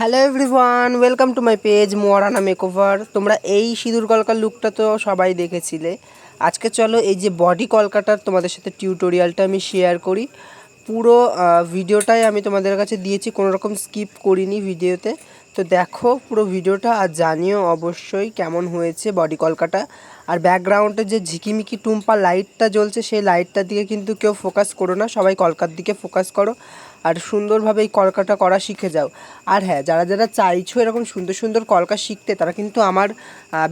Hello everyone welcome to my page মোয়ারানা makeover তোমরা এই সিঁদুর কলকার লুকটা তো সবাই দেখেছিলে। আজকে চলো এই যে বডি কলকাটার তোমাদের সাথে টিউটোরিয়ালটা আমি শেয়ার করি। পুরো ভিডিওটাই আমি তোমাদের কাছে দিয়েছি কোনো রকম স্কিপ করিনি ভিডিওতে তো দেখো পুরো ভিডিওটা আর জানিও অবশ্যই কেমন হয়েছে বডি কলকাটা। আর ব্যাকগ্রাউন্ডে যে ঝিকিমিকি টুম্পা লাইটটা জ্বলছে, সেই লাইটটার দিকে কিন্তু কেউ ফোকাস করো না। সবাই কলকার দিকে ফোকাস করো। আর সুন্দরভাবে এই কলকাটা করা শিখে যাও। আর হ্যাঁ যারা যারা চাইছো এরকম সুন্দর সুন্দর কলকা শিখতে, তারা কিন্তু আমার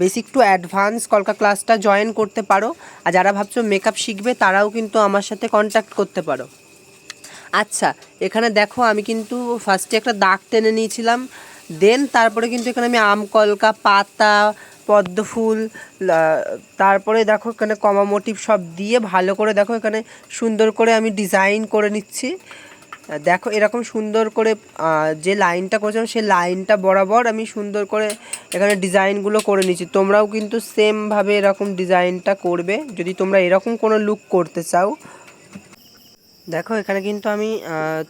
বেসিক টু অ্যাডভান্স কলকা ক্লাসটা জয়েন করতে পারো। আর যারা ভাবছ মেকআপ শিখবে, তারাও কিন্তু আমার সাথে কন্ট্যাক্ট করতে পারো। আচ্ছা এখানে দেখো আমি কিন্তু ফার্স্টে একটা দাগ টেনে নিয়েছিলাম। দেন তারপরে কিন্তু এখানে আমি আম কলকা, পাতা, পদ্ম ফুল তারপরে দেখো এখানে কমা মোটিভ সব দিয়ে ভালো করে দেখো এখানে সুন্দর করে আমি ডিজাইন করে নিচ্ছি। দেখো এরকম সুন্দর করে যে লাইনটা করেছিলাম সেই লাইনটা বরাবর আমি সুন্দর করে এখানে ডিজাইনগুলো করে নিচ্ছি তোমরাও কিন্তু সেমভাবে এরকম ডিজাইনটা করবে। যদি তোমরা এরকম কোনো লুক করতে চাও দেখো, এখানে কিন্তু আমি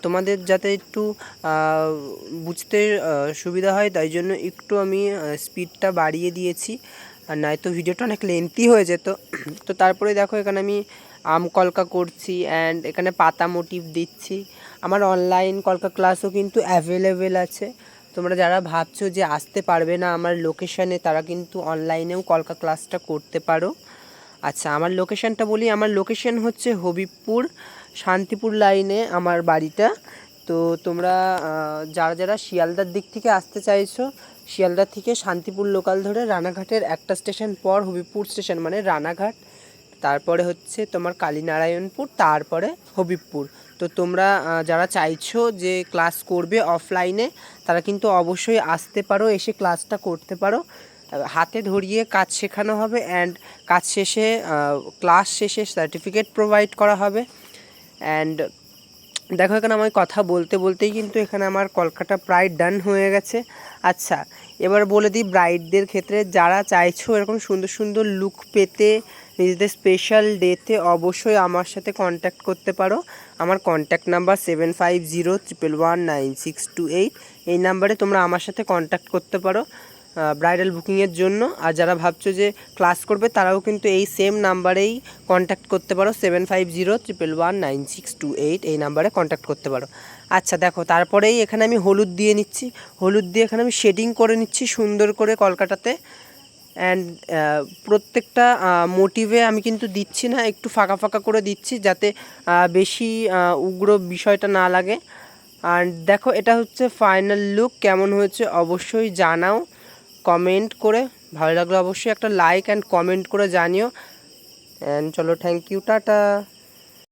তোমাদের যাতে একটু বুঝতে সুবিধা হয়, তাই জন্য একটু আমি স্পিডটা বাড়িয়ে দিয়েছি। আর নয়তো ভিডিওটা অনেক লেন্থি হয়ে যেত। তো তারপরে দেখো, এখানে আমি আম কলকা করছি অ্যান্ড এখানে পাতা মোটিভ দিচ্ছি। আমার অনলাইন কলকা ক্লাসও কিন্তু অ্যাভেলেবেল আছে। তোমরা যারা ভাবছ যে আসতে পারবে না আমার লোকেশানে তারা কিন্তু অনলাইনেও কলকা ক্লাসটা করতে পারো। আচ্ছা আমার লোকেশানটা বলি, আমার লোকেশান হচ্ছে হবিবপুর। শান্তিপুর লাইনে আমার বাড়িটা। তো তোমরা যারা যারা শিয়ালদার দিক থেকে আসতে চাইছো শিয়ালদার থেকে শান্তিপুর লোকাল ধরে রানাঘাটের একটা স্টেশন পর হবিবপুর স্টেশন মানে রানাঘাট। তারপরে হচ্ছে তোমার কালীনারায়ণপুর, তারপরে হবিবপুর তো তোমরা যারা চাইছো যে ক্লাস করবে অফলাইনে তারা কিন্তু অবশ্যই আসতে পারো, এসে ক্লাসটা করতে পারো। হাতে ধরিয়ে কাজ শেখানো হবে অ্যান্ড কাজ শেষে ক্লাস শেষে সার্টিফিকেট প্রোভাইড করা হবে। অ্যান্ড দেখো, এখানে আমি কথা বলতে বলতেই কিন্তু এখানে আমার কলকাতা প্রায় ডান হয়ে গেছে। আচ্ছা এবার বলে দিই ব্রাইডদের ক্ষেত্রে যারা চাইছো এরকম সুন্দর সুন্দর লুক পেতে, নিজেদের স্পেশাল ডেতে অবশ্যই আমার সাথে কন্ট্যাক্ট করতে পারো। আমার contact number seven five zero triple one nine six two eight এই নাম্বারে তোমরা আমার সাথে কন্ট্যাক্ট করতে পারো। ব্রাইডাল বুকিংয়ের জন্য। আর যারা ভাবছ যে ক্লাস করবে, তারাও কিন্তু এই সেম নাম্বারেই কন্ট্যাক্ট করতে পারো। Seven five zero triple one nine six two eight এই নাম্বারে কন্ট্যাক্ট করতে পারো। আচ্ছা দেখো, তারপরেই এখানে আমি হলুদ দিয়ে নিচ্ছি। হলুদ দিয়ে এখানে আমি শেডিং করে নিচ্ছি সুন্দর করে কলকাতাতে। অ্যান্ড প্রত্যেকটা মোটিভে আমি কিন্তু দিচ্ছি না, একটু ফাঁকা ফাঁকা করে দিচ্ছি যাতে বেশি উগ্র বিষয়টা না লাগে। আর দেখো, এটা হচ্ছে ফাইনাল লুক কেমন হয়েছে অবশ্যই জানাও। কমেন্ট করে, ভালো লাগলে অবশ্যই একটা লাইক অ্যান্ড কমেন্ট করে জানিও। অ্যান্ড চলো থ্যাংক ইউ টাটা।